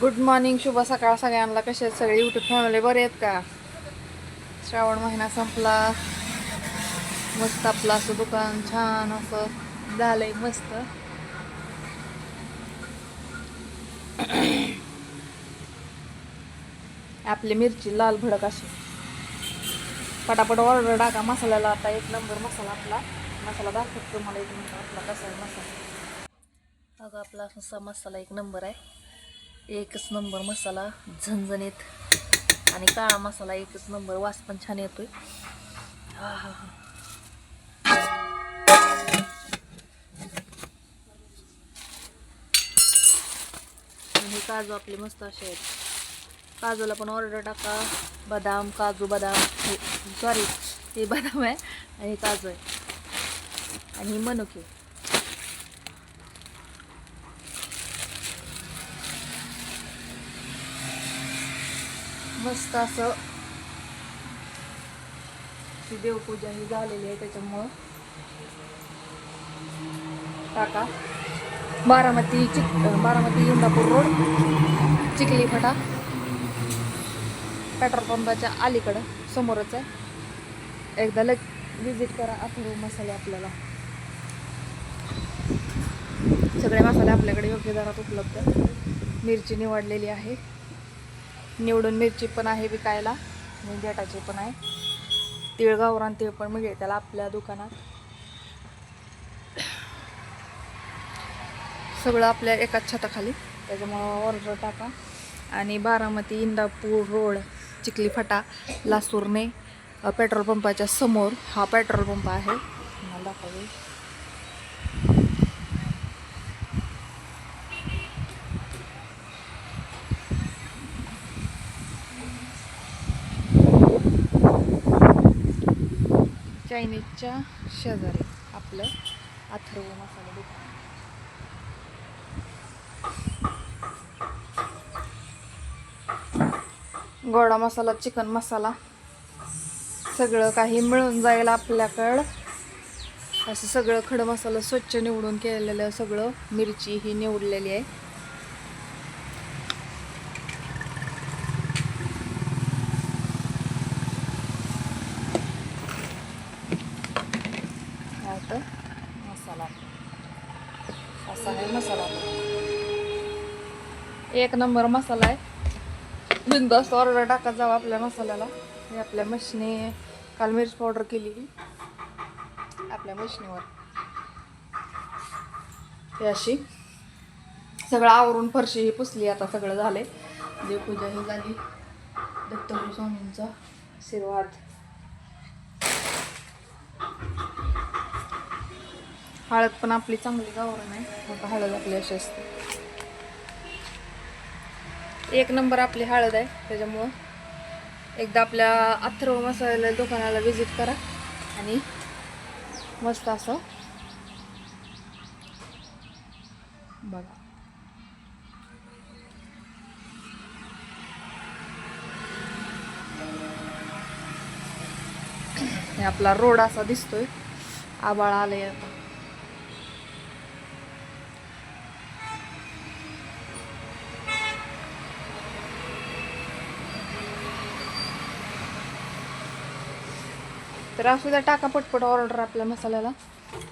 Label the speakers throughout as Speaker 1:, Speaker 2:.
Speaker 1: Good morning शुभ सकाळ सगळ्यांना. कसे आहेत सगळे? युट्यूब फॅमिली बरे आहेत का? श्रावण महिना संपला. मस्त आपलं असं दुकान छान असं झालंय मस्त. आपली मिरची लाल भडक अशी. पटापट ऑर्डर टाका मसाल्याला. आता एक नंबर मसाला आपला. मसाला दाखवतो तुम्हाला एक नंबर आपला कसा आहे मसाला. अगं आपला असा मसाला एक नंबर आहे. एकच नंबर मसाला झणझणीत आणि काळा मसाला एकच नंबर वास पण छान येतोय. हा हा हा. आणि काजू आपले मस्त असे आहेत. काजूला पण ऑर्डर टाका. बदाम काजू बदाम सॉरी हे बदाम आहे आणि काजू आहे. आणि मनुके. मस्त असं ती देवपूजा ही झालेली आहे त्याच्यामुळं. टाका. बारामती चिक बारामती इंदापूर रोड चिखली फटा. पेट्रोल पंपाच्या अलीकडं समोरच आहे. एकदा लग विजिट करा अथर्व मसाले आपल्याला. सगळे मसाले आपल्याकडे योग्य दरात उपलब्ध मिरची निवडलेली आहे. निवडून मिरची पण आहे विकायला आणि देटाची पण आहे. तिळगावरान गावरान पण मिळेल त्याला आपल्या दुकानात. सगळं आपल्या एकाच छताखाली. त्याच्यामुळं ऑर्डर टाका. आणि बारामती इंदापूर रोड चिखली फाटा लासूरने पेट्रोल पंपाच्या समोर हा पेट्रोल पंप आहे. मला दाखवते. चायनीजच्या शेजारी आपलं अथर्व मसाला दुकान. गोडा मसाला चिकन मसाला सगळं काही मिळून जाईल आपल्याकडं. असं सगळं खडं मसाला स्वच्छ निवडून केलेलं सगळं मिरची ही निवडलेली आहे आता मसाला असा आहे मसाला एक नंबर मसाला आहे. बिंदास्त ऑर्डर टाकत जावं आपल्या मसाल्याला. हे आपल्या मशनी काल मिरची पावडर केली आपल्या मशनीवर. हे अशी. सगळं आवरून फरशी ही पुसली आता सगळं झाले देवपूजा ही झाली. दत्तगुरु स्वामींचा आशीर्वाद हळद पण आपली चांगली गावरण आहे. आता हळद आपली अशी असते. एक नंबर आपली हळद आहे त्याच्यामुळं एकदा आपल्या अथर्व मसाल्याला दुकानाला व्हिजिट करा आणि मस्त असं बघा. हे आपला रोड असा दिसतोय. आबाळ आलंय आता. तर असू द्या टाका पटपट ऑर्डर आपल्या मसाल्याला.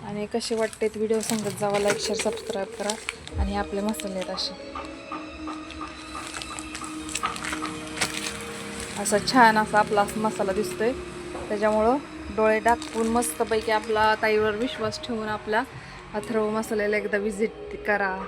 Speaker 1: आणि कसे वाटतेत व्हिडिओ सांगत जावा लाईक शेअर सबस्क्राईब करा. आणि आपले मसाले आहेत असे. असा छान असा आपला मसाला दिसतोय. त्याच्यामुळं डोळे टाकून मस्तपैकी आपला ताईवर विश्वास ठेवून आपला अथर्व मसाल्याला एकदा विजिट करा.